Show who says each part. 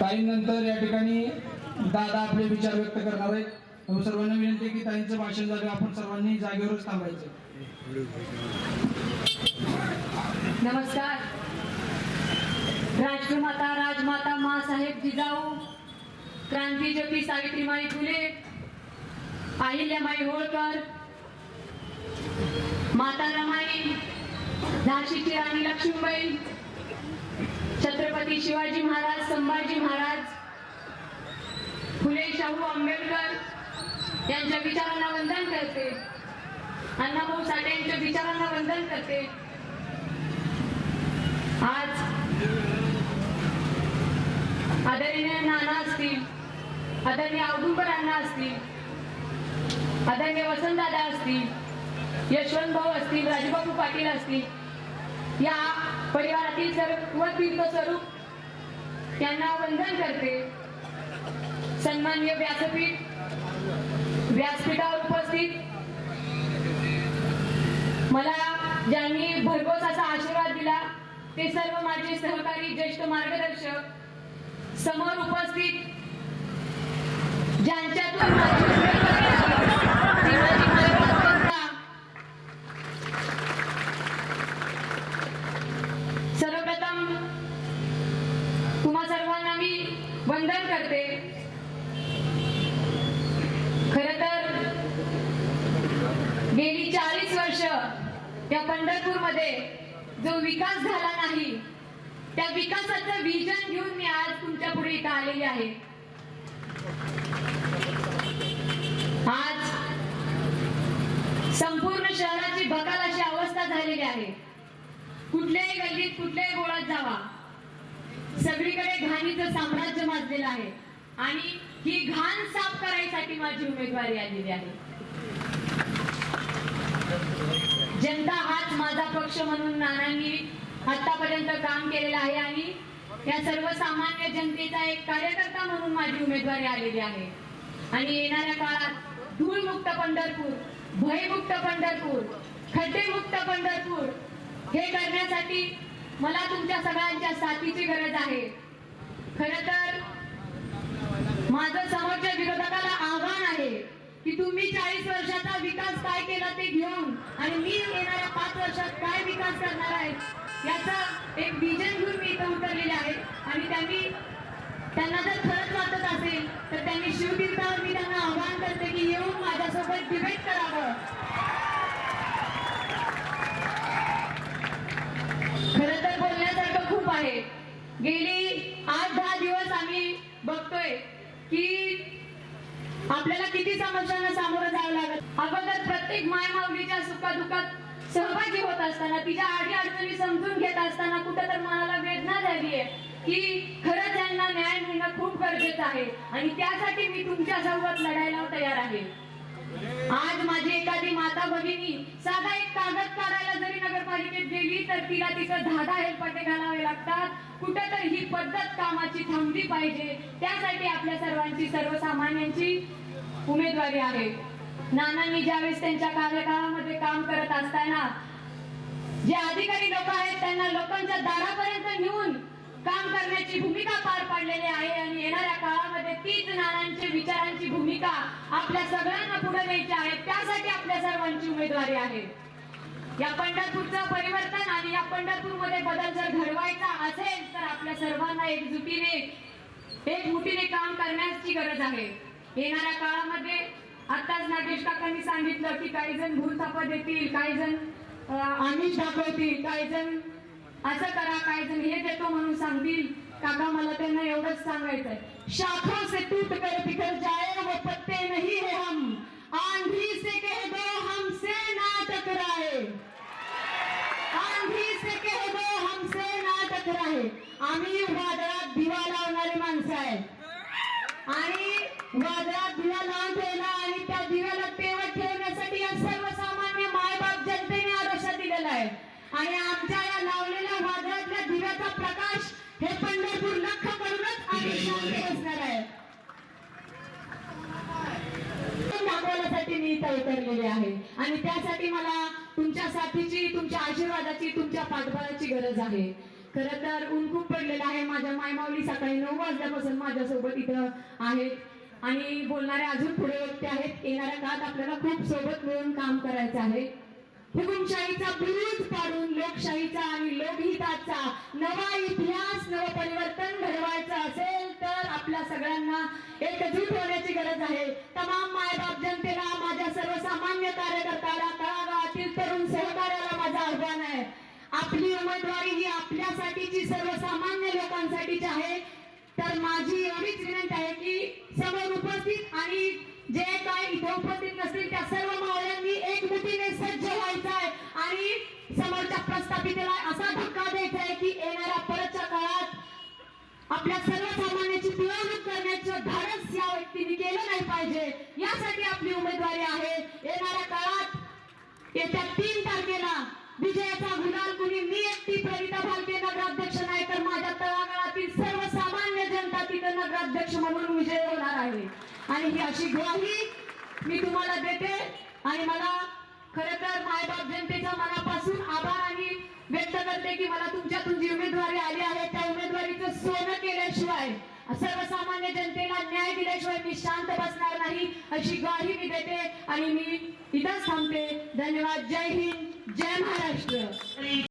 Speaker 1: काही नंतर या ठिकाणी दादा आपले विचार व्यक्त करणार आहेत. सर्वांना विनंती की ताईंचं भाषण झालं आपण सर्वांनी जागेवरच थांबायचं.
Speaker 2: नमस्कार. राष्ट्रमाता राजमाता मासाहेब जिजाऊ क्रांतीज्योती सावित्रीमाई फुले अहिल्याबाई होळकर माता रमाई झाशीची राणी लक्ष्मीबाई छत्रपती शिवाजी महाराज संभाजी महाराज फुले शाहू आंबेडकर यांच्या विचारांना वंदन करते. अण्णाभाऊ साठे यांच्या विचारांना वंदन करते. आज आदरणीय नाना असतील आदरणीय औदुंबर अण्णा असतील आदरणीय वसंतदादा असतील यशवंत भाऊ असतील राजूबाबू पाटील असतील या परिवारातील सर्व तीर्थ स्वरूप त्यांना वंदन करते. सन्मान्य व्यासपीठ व्यासपीठावर उपस्थित. मला ज्यांनी भरघोस असा आशीर्वाद दिला ते सर्व माझे सहकारी ज्येष्ठ मार्गदर्शक समोर उपस्थित ज्यांच्यातून माझी उमेदवारी झाली, ती माझी मार्गदर्शकता. सर्वप्रथम तुम्हा सर्वांना मी वंदन करते खर तर गेली चाळीस वर्ष या पंढरपूरमध्ये जो विकास झाला नाही त्या विकासाचं विजन घेऊन मी आज तुमच्यापुढे इथं आलेली आहे. आज संपूर्ण शहराची बकाल अशी अवस्था झालेली आहे. कुठल्याही गल्लीत कुठल्याही गोळात जावा. सगळीकडे घाणीचं साम्राज्य माजलेलं आहे. आणि ही घाण साफ करायसाठी माझी उमेदवारी आलेली आहे. जनता हाच माझा पक्ष म्हणून नानांनी आतापर्यंत काम केलेलं आहे आणि या सर्वसामान्य जनतेचा एक कार्यकर्ता म्हणून माझी उमेदवारी आलेली आहे. आणि येणाऱ्या काळात धूळमुक्त पंढरपूर भयमुक्त पंढरपूर खड्डेमुक्त पंढरपूर हे करण्यासाठी मला तुमच्या सगळ्यांच्या साथीची गरज आहे. खर तर माझं समोरच्या विरोधकाला आव्हान आहे की तुम्ही चाळीस वर्षाचा विकास काय केला ते घेऊन आणि मी वर्षात काय विकास करणार आहे याचा एक विजन घेऊन मी इथं उतरलेले आहे. आणि त्यांनी त्यांना जर खरंच वाटत असेल तर त्यांनी शिवतीर्थावर मी त्यांना आवाहन करते की येऊन माझ्यासोबत डिबेट करावं. खर तर बोलण्यासारखं खूप आहे. गेली आठ दहा दिवस आम्ही बघतोय की आपल्याला किती समस्यांना सामोरं जावं लागत. अगोदर प्रत्येक माय माऊलीच्या सुखा सुखादुखात सहभागी होत असताना तिच्या आडी अडचणी समजून घेत असताना कुठं तर मनाला वेदना झाली आहे की खरंच यांना न्याय मिळणं खूप गरजेचं आहे. आणि त्यासाठी मी तुमच्यासोबत लढायला तयार आहे. आज माझी एखादी माता भगिनी साधा एक कागद काढायला जरी नगरपालिकेत गेली तर तिला तिथं धागा हे पटे घालावे लागतात. कुठं तर ही पद्धत कामाची थांबली पाहिजे. त्यासाठी आपल्या सर्वांची सर्वसामान्यांची उमेदवारी आहे. नानांनी ज्यावेळेस त्यांच्या कार्यकाळामध्ये काम करत असताना जे अधिकारी लोक आहेत त्यांना लोकांच्या दारापर्यंत नेऊन काम करण्याची भूमिका पार पाडलेली आहे आणि येणाऱ्या काळामध्ये तीच नानांची विचारांची भूमिका आपल्या सगळ्यांना पुढे न्यायची आहे त्यासाठी आपल्या सर्वांची उमेदवारी आहे. या पंढरपूरचं परिवर्तन आणि या पंढरपूरमध्ये बदल जर घडवायचा असेल तर आपल्या सर्वांना एकजुटीने एकमुटीने काम करण्याची गरज आहे. येणाऱ्या काळामध्ये आताच नागेश काकांनी सांगितलं की काही जण भूलथापा देतील काही जण अं, आमिष दाखवतील काही जण असं करा काही जण हे देतो म्हणून सांगतील. काका मला त्यांना एवढंच सांगायचंय. शाखों से टूट कर बिखर जाए वो पत्ते नहीं है हम। आंधी से कह दो हमसे ना टकराए। आंधी से कह दो हमसे ना टकराए। आम्ही वादळात दिवा लावणारी माणसं आहे. आणि वादळात दिवा लावून ठेवला दिव्याला तेवत ठेवण्यासाठी या सर्वसामान्य मायबाप जनतेने आरक्षण दिलेला आहे. आणि आमच्या या लावलेल्या वादळातल्या दिव्याचा प्रकाश हे पंढरपूर लख करूनच शांत असणार आहे. दाखवण्यासाठी मी इथं उतरलेले आहे. आणि त्यासाठी मला तुमच्या साथीची तुमच्या आशीर्वादाची तुमच्या पाठबळाची गरज आहे. खरं तर ऊन खूप पडलेलं आहे. माझ्या मायमावली सकाळी नऊ वाजल्यापासून माझ्यासोबत इथं आहेत. आणि बोलणारे अजून पुढे व्यक्ती आहेत. येणाऱ्या काळात आपल्याला खूप सोबत मिळून काम करायचं आहे. हुकुमशाहीचा बुरुज पाडून लोकशाहीचा आणि लोकहिताचा नवा इतिहास नव परिवर्तन घडवायचं असेल तर आपल्या सगळ्यांना एकजूट होण्याची गरज आहे. तमाम मायबाप जनतेला माझ्या सर्वसामान्य कार्यकर्त्याला तळागाळातील तरुण सहकार्याला माझं आव्हान आहे. आपली उमेदवारी ही आपल्यासाठीची सर्वसामान्य लोकांसाठीची आहे. तर माझी एवढीच विनंती आहे की समोर उपस्थित आणि जे काय इथे उपस्थित नसतील त्या सर्व मावळ्यांनी एकमुठीने सज्ज व्हायचं आहे आणि समोरच्या प्रस्थापितेला असा धक्का द्यायचा आहे की येणाऱ्या परतच्या काळात आपल्या सर्वसामान्याची पिळवणूक करण्याचं धाडस या व्यक्तीने केलं नाही पाहिजे. यासाठी आपली उमेदवारी आहे. येणाऱ्या काळात येत्या तीन तारखेला विजयाचा गुलाल कुणी मी एकटी प्रणिता भालके नगराध्यक्ष नगराध्यक्ष म्हणून विजय होणार आहे. आणि ही अशी ग्वाही मी तुम्हाला देते आणि मला खरं तर मायबाप जनतेच्या मनापासून आभार आणि व्यक्त करते की मला तुमच्यातून जी उमेदवारी आली आहे त्या उमेदवारीचं सोनं केल्याशिवाय सर्वसामान्य जनतेला न्याय दिल्याशिवाय मी शांत बसणार नाही अशी ग्वाही मी देते आणि मी इथंच थांबते. धन्यवाद. जय हिंद. जय महाराष्ट्र.